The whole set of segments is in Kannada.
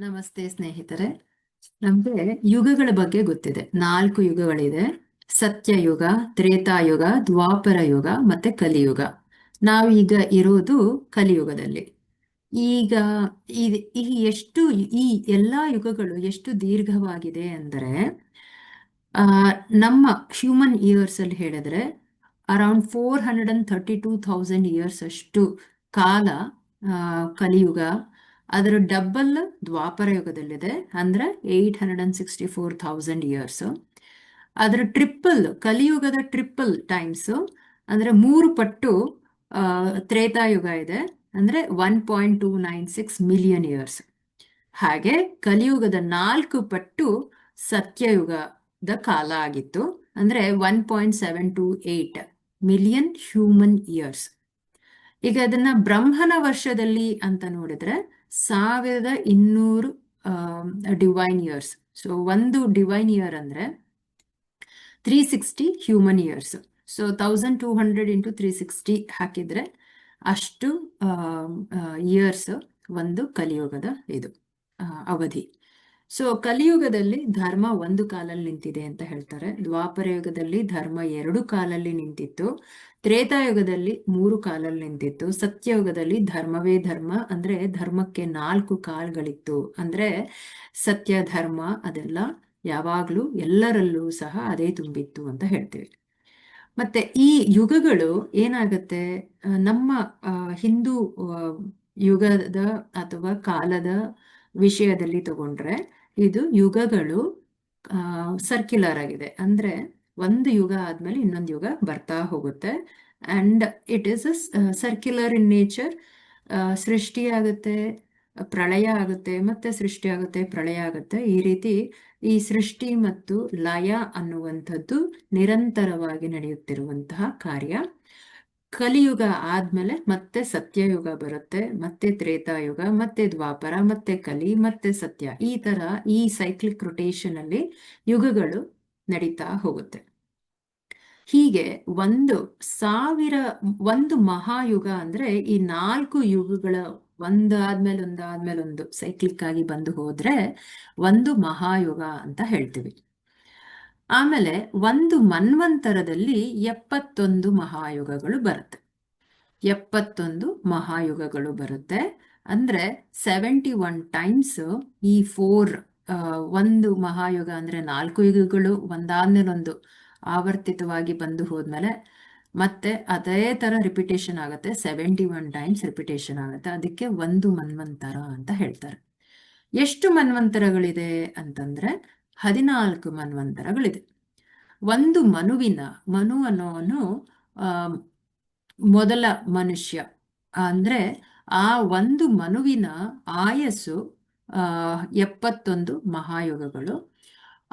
ನಮಸ್ತೆ ಸ್ನೇಹಿತರೆ. ನಮ್ಗೆ ಯುಗಗಳ ಬಗ್ಗೆ ಗೊತ್ತಿದೆ. ನಾಲ್ಕು ಯುಗಗಳಿದೆ. ಸತ್ಯಯುಗ, ತ್ರೇತಾಯುಗ ದ್ವಾಪರ ಯುಗ ಮತ್ತೆ ಕಲಿಯುಗ. ನಾವೀಗ ಇರೋದು ಕಲಿಯುಗದಲ್ಲಿ. ಈಗ ಈ- ಎಷ್ಟು, ಈ ಎಲ್ಲಾ ಯುಗಗಳು ಎಷ್ಟು ದೀರ್ಘವಾಗಿದೆ ಅಂದರೆ ನಮ್ಮ ಹ್ಯೂಮನ್ ಇಯರ್ಸ್ ಅಲ್ಲಿ ಹೇಳಿದ್ರೆ around four hundred and thirty two thousand years ಅಷ್ಟು ಕಾಲ ಕಲಿಯುಗ ಅದರ ಡಬಲ್ ದ್ವಾಪರ ಯುಗದಲ್ಲಿದೆ. ಅಂದ್ರೆ eight hundred and sixty four thousand years ಅದರ ಟ್ರಿಪಲ್ ಕಲಿಯುಗದ ಟ್ರಿಪ್ಪಲ್ ಟೈಮ್ಸ್ ಅಂದ್ರೆ ಮೂರು ಪಟ್ಟು ತ್ರೇತಾಯುಗ ಇದೆ. ಅಂದ್ರೆ one point two nine six million years ಹಾಗೆ ಕಲಿಯುಗದ ನಾಲ್ಕು ಪಟ್ಟು ಸತ್ಯಯುಗದ ಕಾಲ ಆಗಿತ್ತು. ಅಂದ್ರೆ one point seven two eight million human years ಈಗ ಅದನ್ನ ಬ್ರಹ್ಮನ ವರ್ಷದಲ್ಲಿ ಅಂತ ನೋಡಿದ್ರೆ ಸಾವಿರದ ಇನ್ನೂರು ಡಿವೈನ್ ಇಯರ್ಸ್ ಸೊ ಒಂದು ಡಿವೈನ್ ಇಯರ್ ಅಂದ್ರೆ three sixty human years so thousand two hundred into three sixty ಹಾಕಿದ್ರೆ ಅಷ್ಟು ಇಯರ್ಸ್ ಒಂದು ಕಲಿಯುಗದ ಇದು ಅವಧಿ. ಸೊ ಕಲಿಯುಗದಲ್ಲಿ ಧರ್ಮ ಒಂದು ಕಾಲಲ್ಲಿ ನಿಂತಿದೆ ಅಂತ ಹೇಳ್ತಾರೆ. ದ್ವಾಪರ ಯುಗದಲ್ಲಿ ಧರ್ಮ ಎರಡು ಕಾಲಲ್ಲಿ ನಿಂತಿತ್ತು. ತ್ರೇತಾಯುಗದಲ್ಲಿ ಮೂರು ಕಾಲಲ್ಲಿ ನಿಂತಿತ್ತು. ಸತ್ಯಯುಗದಲ್ಲಿ ಧರ್ಮವೇ ಧರ್ಮ, ಅಂದ್ರೆ ಧರ್ಮಕ್ಕೆ ನಾಲ್ಕು ಕಾಲ್ಗಳಿತ್ತು. ಅಂದ್ರೆ ಸತ್ಯ, ಧರ್ಮ ಅದೆಲ್ಲ ಯಾವಾಗ್ಲೂ ಎಲ್ಲರಲ್ಲೂ ಸಹ ಅದೇ ತುಂಬಿತ್ತು ಅಂತ ಹೇಳ್ತೀವಿ. ಮತ್ತೆ ಈ ಯುಗಗಳು ಏನಾಗತ್ತೆ? ನಮ್ಮ ಹಿಂದೂ ಯುಗದ ಅಥವಾ ಕಾಲದ ವಿಷಯದಲ್ಲಿ ತಗೊಂಡ್ರೆ ಇದು ಯುಗಗಳು ಸರ್ಕ್ಯುಲರ್ ಆಗಿದೆ. ಅಂದ್ರೆ ಒಂದು ಯುಗ ಆದ್ಮೇಲೆ ಇನ್ನೊಂದು ಯುಗ ಬರ್ತಾ ಹೋಗುತ್ತೆ. And it is a circular in nature ಸೃಷ್ಟಿ ಆಗುತ್ತೆ, ಪ್ರಳಯ ಆಗುತ್ತೆ, ಮತ್ತೆ ಸೃಷ್ಟಿ ಆಗುತ್ತೆ, ಪ್ರಳಯ ಆಗುತ್ತೆ. ಈ ರೀತಿ ಈ ಸೃಷ್ಟಿ ಮತ್ತು ಲಯ ಅನ್ನುವಂಥದ್ದು ನಿರಂತರವಾಗಿ ನಡೆಯುತ್ತಿರುವಂತಹ ಕಾರ್ಯ. ಕಲಿಯುಗ ಆದ್ಮೇಲೆ ಮತ್ತೆ ಸತ್ಯಯುಗ ಬರುತ್ತೆ, ಮತ್ತೆ ತ್ರೇತಾಯುಗ, ಮತ್ತೆ ದ್ವಾಪರ, ಮತ್ತೆ ಕಲಿ, ಮತ್ತೆ ಸತ್ಯ. ಈ ತರ ಈ ಸೈಕ್ಲಿಕ್ ರೊಟೇಷನ್ ಅಲ್ಲಿ ಯುಗಗಳು ನಡೀತಾ ಹೋಗುತ್ತೆ. ಹೀಗೆ ಒಂದು ಸಾವಿರ, ಒಂದು ಮಹಾಯುಗ ಅಂದ್ರೆ ಈ ನಾಲ್ಕು ಯುಗಗಳ ಒಂದಾದ್ಮೇಲೆ ಒಂದಾದ್ಮೇಲೆ ಒಂದು ಸೈಕ್ಲಿಕ್ ಆಗಿ ಬಂದು ಹೋದ್ರೆ ಒಂದು ಮಹಾಯುಗ ಅಂತ ಹೇಳ್ತೀವಿ. ಆಮೇಲೆ ಒಂದು ಮನ್ವಂತರದಲ್ಲಿ ಎಪ್ಪತ್ತೊಂದು ಮಹಾಯುಗಗಳು ಬರುತ್ತೆ. ಎಪ್ಪತ್ತೊಂದು ಮಹಾಯುಗಗಳು ಬರುತ್ತೆ. ಅಂದ್ರೆ ಸೆವೆಂಟಿ ಒನ್ ಟೈಮ್ಸ್ ಈ ಫೋರ್ ಒಂದು ಮಹಾಯುಗ ಅಂದ್ರೆ ನಾಲ್ಕು ಯುಗಗಳು ಒಂದಾದ್ಮೇಲೊಂದು ಆವರ್ತಿತವಾಗಿ ಬಂದು ಹೋದ್ಮೇಲೆ ಮತ್ತೆ ಅದೇ ತರ ರಿಪಿಟೇಷನ್ ಆಗುತ್ತೆ. ಸೆವೆಂಟಿ ಒನ್ ಟೈಮ್ಸ್ ರಿಪಿಟೇಷನ್ ಆಗುತ್ತೆ. ಅದಕ್ಕೆ ಒಂದು ಮನ್ವಂತರ ಅಂತ ಹೇಳ್ತಾರೆ. ಎಷ್ಟು ಮನ್ವಂತರಗಳಿದೆ ಅಂತಂದ್ರೆ ಹದಿನಾಲ್ಕು ಮನ್ವಂತರಗಳಿದೆ. ಒಂದು ಮನುವಿನ ಮನು ಅನ್ನೋನು ಮೊದಲ ಮನುಷ್ಯ. ಅಂದ್ರೆ ಆ ಒಂದು ಮನುವಿನ ಆಯಸ್ಸು ಎಪ್ಪತ್ತೊಂದು ಮಹಾಯುಗಗಳು.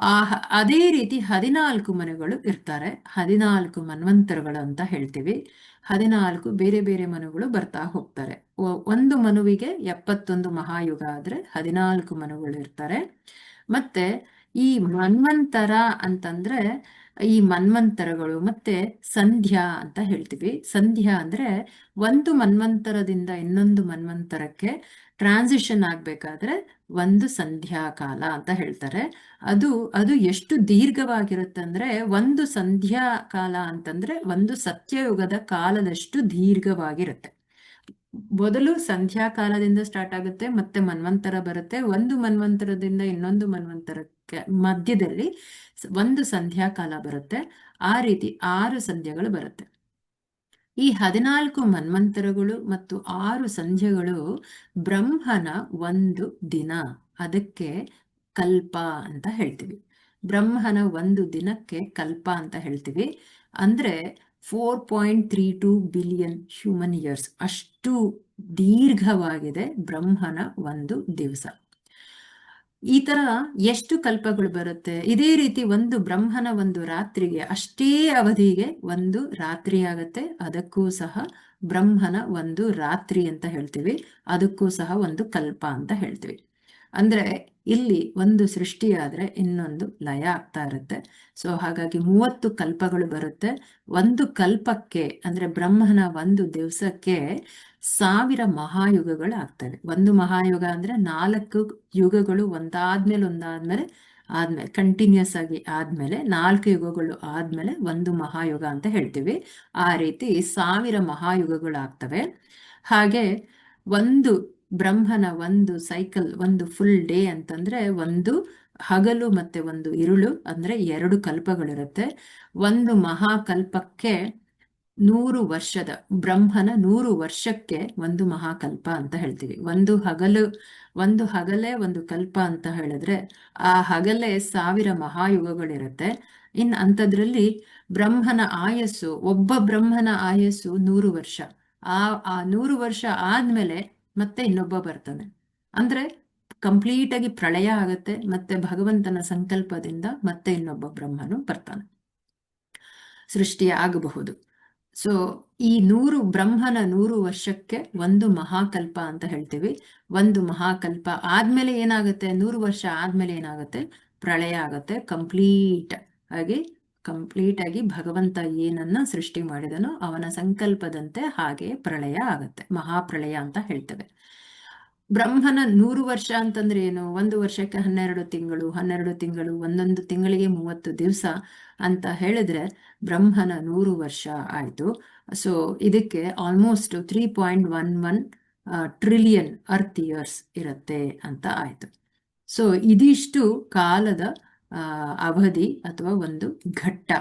ಆ, ಅದೇ ರೀತಿ ಹದಿನಾಲ್ಕು ಮನುಗಳು ಇರ್ತಾರೆ. ಹದಿನಾಲ್ಕು ಮನ್ವಂತರಗಳು ಅಂತ ಹೇಳ್ತೀವಿ. ಹದಿನಾಲ್ಕು ಬೇರೆ ಬೇರೆ ಮನುಗಳು ಬರ್ತಾ ಹೋಗ್ತಾರೆ. ಒಂದು ಮನುವಿಗೆ ಎಪ್ಪತ್ತೊಂದು ಮಹಾಯುಗ ಆದ್ರೆ ಹದಿನಾಲ್ಕು ಮನುಗಳು ಇರ್ತಾರೆ. ಮತ್ತೆ ಈ ಮನ್ವಂತರ ಅಂತಂದ್ರೆ ಈ ಮನ್ವಂತರಗಳು ಮತ್ತೆ ಸಂಧ್ಯಾ ಅಂತ ಹೇಳ್ತೀವಿ. ಸಂಧ್ಯಾ ಅಂದ್ರೆ ಒಂದು ಮನ್ವಂತರದಿಂದ ಇನ್ನೊಂದು ಮನ್ವಂತರಕ್ಕೆ ಟ್ರಾನ್ಸಿಷನ್ ಆಗ್ಬೇಕಾದ್ರೆ ಒಂದು ಸಂಧ್ಯಾ ಕಾಲ ಅಂತ ಹೇಳ್ತಾರೆ. ಅದು ಅದು ಎಷ್ಟು ದೀರ್ಘವಾಗಿರುತ್ತೆ ಅಂದ್ರೆ ಒಂದು ಸಂಧ್ಯಾ ಕಾಲ ಅಂತಂದ್ರೆ ಒಂದು ಸತ್ಯಯುಗದ ಕಾಲದಷ್ಟು ದೀರ್ಘವಾಗಿರುತ್ತೆ. ಮೊದಲು ಸಂಧ್ಯಾ ಕಾಲದಿಂದ ಸ್ಟಾರ್ಟ್ ಆಗುತ್ತೆ, ಮತ್ತೆ ಮನ್ವಂತರ ಬರುತ್ತೆ. ಒಂದು ಮನ್ವಂತರದಿಂದ ಇನ್ನೊಂದು ಮನ್ವಂತರಕ್ಕೆ ಮಧ್ಯದಲ್ಲಿ ಒಂದು ಸಂಧ್ಯಾ ಕಾಲ ಬರುತ್ತೆ. ಆ ರೀತಿ ಆರು ಸಂಧ್ಯಗಳು ಬರುತ್ತೆ. ಈ ಹದಿನಾಲ್ಕು ಮನ್ವಂತರಗಳು ಮತ್ತು ಆರು ಸಂಧ್ಯಗಳು ಬ್ರಹ್ಮನ ಒಂದು ದಿನ. ಅದಕ್ಕೆ ಕಲ್ಪ ಅಂತ ಹೇಳ್ತೀವಿ. ಬ್ರಹ್ಮನ ಒಂದು ದಿನಕ್ಕೆ ಕಲ್ಪ ಅಂತ ಹೇಳ್ತೀವಿ. ಅಂದ್ರೆ four point three two billion human years. ಅಷ್ಟು ದೀರ್ಘವಾಗಿದೆ ಬ್ರಹ್ಮನ ಒಂದು ದಿವಸ. ಈ ತರ ಎಷ್ಟು ಕಲ್ಪಗಳು ಬರುತ್ತೆ? ಇದೇ ರೀತಿ ಒಂದು ಬ್ರಹ್ಮನ ಒಂದು ರಾತ್ರಿಗೆ ಅಷ್ಟೇ ಅವಧಿಗೆ ಒಂದು ರಾತ್ರಿ ಆಗತ್ತೆ. ಅದಕ್ಕೂ ಸಹ ಬ್ರಹ್ಮನ ಒಂದು ರಾತ್ರಿ ಅಂತ ಹೇಳ್ತೀವಿ. ಅದಕ್ಕೂ ಸಹ ಒಂದು ಕಲ್ಪ ಅಂತ ಹೇಳ್ತೀವಿ. ಅಂದ್ರೆ ಇಲ್ಲಿ ಒಂದು ಸೃಷ್ಟಿಯಾದ್ರೆ ಇನ್ನೊಂದು ಲಯ ಆಗ್ತಾ ಇರುತ್ತೆ. ಸೊ ಹಾಗಾಗಿ ಮೂವತ್ತು ಕಲ್ಪಗಳು ಬರುತ್ತೆ. ಒಂದು ಕಲ್ಪಕ್ಕೆ, ಅಂದ್ರೆ ಬ್ರಹ್ಮನ ಒಂದು ದಿವಸಕ್ಕೆ ಸಾವಿರ ಮಹಾಯುಗಗಳು ಆಗ್ತವೆ ಒಂದು ಮಹಾಯುಗ ಅಂದ್ರೆ ನಾಲ್ಕು ಯುಗಗಳು ಒಂದಾದ್ಮೇಲೆ ಒಂದಾದ್ಮೇಲೆ ಆದ್ಮೇಲೆ ಕಂಟಿನ್ಯೂಸ್ ಆಗಿ ಆದ್ಮೇಲೆ ನಾಲ್ಕು ಯುಗಗಳು ಆದ್ಮೇಲೆ ಒಂದು ಮಹಾಯುಗ ಅಂತ ಹೇಳ್ತೀವಿ. ಆ ರೀತಿ ಸಾವಿರ ಮಹಾಯುಗಗಳು ಆಗ್ತವೆ ಹಾಗೆ ಒಂದು ಬ್ರಹ್ಮನ ಒಂದು ಸೈಕಲ್ ಒಂದು ಫುಲ್ ಡೇ ಅಂತಂದ್ರೆ ಒಂದು ಹಗಲು ಮತ್ತೆ ಒಂದು ಇರುಳು ಅಂದ್ರೆ ಎರಡು ಕಲ್ಪಗಳಿರುತ್ತೆ. ಒಂದು ಮಹಾಕಲ್ಪಕ್ಕೆ ನೂರು ವರ್ಷದ, ಬ್ರಹ್ಮನ ನೂರು ವರ್ಷಕ್ಕೆ ಒಂದು ಮಹಾಕಲ್ಪ ಅಂತ ಹೇಳ್ತೀವಿ. ಒಂದು ಹಗಲು, ಒಂದು ಹಗಲೇ ಒಂದು ಕಲ್ಪ ಅಂತ ಹೇಳಿದ್ರೆ ಆ ಹಗಲೇ ಸಾವಿರ ಮಹಾಯುಗಗಳಿರುತ್ತೆ. ಇನ್ ಅಂಥದ್ರಲ್ಲಿ ಬ್ರಹ್ಮನ ಆಯಸ್ಸು, ಒಬ್ಬ ಬ್ರಹ್ಮನ ಆಯಸ್ಸು ನೂರು ವರ್ಷ. ಆ ಆ ನೂರು ವರ್ಷ ಆದ್ಮೇಲೆ ಮತ್ತೆ ಇನ್ನೊಬ್ಬ ಬರ್ತಾನೆ. ಅಂದ್ರೆ ಕಂಪ್ಲೀಟ್ ಆಗಿ ಪ್ರಳಯ ಆಗತ್ತೆ, ಮತ್ತೆ ಭಗವಂತನ ಸಂಕಲ್ಪದಿಂದ ಮತ್ತೆ ಇನ್ನೊಬ್ಬ ಬ್ರಹ್ಮನು ಬರ್ತಾನೆ. ಸೃಷ್ಟಿ ಆಗಬಹುದು ಸೊ ಈ ನೂರು ಬ್ರಹ್ಮನ ನೂರು ವರ್ಷಕ್ಕೆ ಒಂದು ಮಹಾಕಲ್ಪ ಅಂತ ಹೇಳ್ತೀವಿ. ಒಂದು ಮಹಾಕಲ್ಪ ಆದ್ಮೇಲೆ ಏನಾಗುತ್ತೆ? ನೂರು ವರ್ಷ ಆದ್ಮೇಲೆ ಏನಾಗುತ್ತೆ? ಪ್ರಳಯ ಆಗುತ್ತೆ. ಕಂಪ್ಲೀಟ್ ಆಗಿ ಕಂಪ್ಲೀಟ್ ಆಗಿ ಭಗವಂತ ಏನನ್ನ ಸೃಷ್ಟಿ ಮಾಡಿದನೋ ಅವನ ಸಂಕಲ್ಪದಂತೆ ಹಾಗೆ ಪ್ರಳಯ ಆಗತ್ತೆ. ಮಹಾಪ್ರಳಯ ಅಂತ ಹೇಳ್ತೇವೆ. ಬ್ರಹ್ಮನ ನೂರು ವರ್ಷ ಅಂತಂದ್ರೆ ಏನು? ಒಂದು ವರ್ಷಕ್ಕೆ ಹನ್ನೆರಡು ತಿಂಗಳು ಹನ್ನೆರಡು ತಿಂಗಳು, ಒಂದೊಂದು ತಿಂಗಳಿಗೆ ಮೂವತ್ತು ದಿವಸ ಅಂತ ಹೇಳಿದ್ರೆ ಬ್ರಹ್ಮನ ನೂರು ವರ್ಷ ಆಯ್ತು. ಸೊ ಇದಕ್ಕೆ almost three point one one trillion earth years ಇರುತ್ತೆ ಅಂತ ಆಯ್ತು. ಸೊ ಇದಿಷ್ಟು ಕಾಲದ ಅವಧಿ ಅಥವಾ ಒಂದು ಘಟ್ಟ.